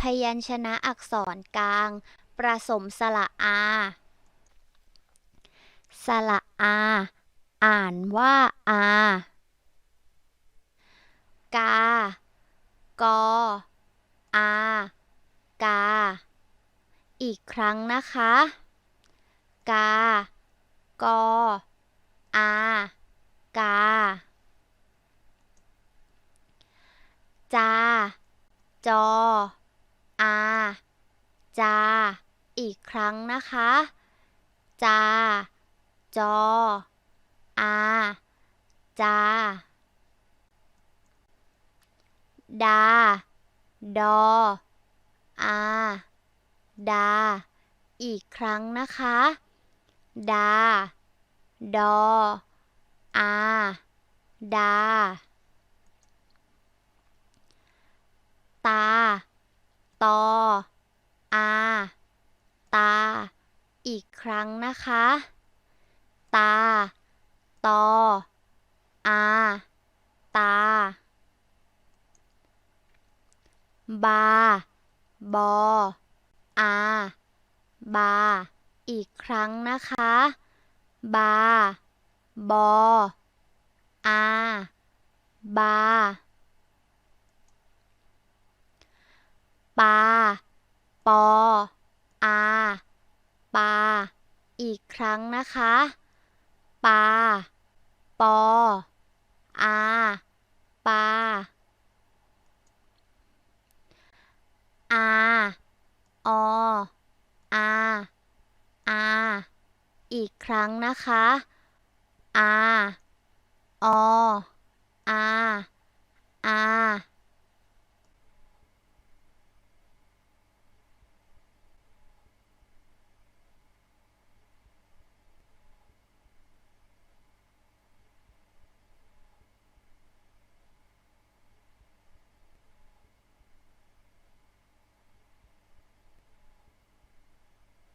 พยัญชนะอักษรกลาง ประสมสระอา สระอา อ่านว่าอา กา กอ อา กา อีกครั้งนะคะ กา กอ อา กา จา จอ อาจา อีกครั้งนะคะ จา จอ อาจา ดา ดอ อา ดา อีกครั้งนะคะ ดา ดอ อา ดา ตา ตอ อา ตา อีกครั้งนะคะ ตา ตอ อา ตา บา บอ อา บา อีกครั้งนะคะ บา บอ อา บา ปา ปอ อา ปา อีกครั้งนะคะ ปา ปอ อา ปา อา ออา อา อีกครั้งนะคะ อา ออาอ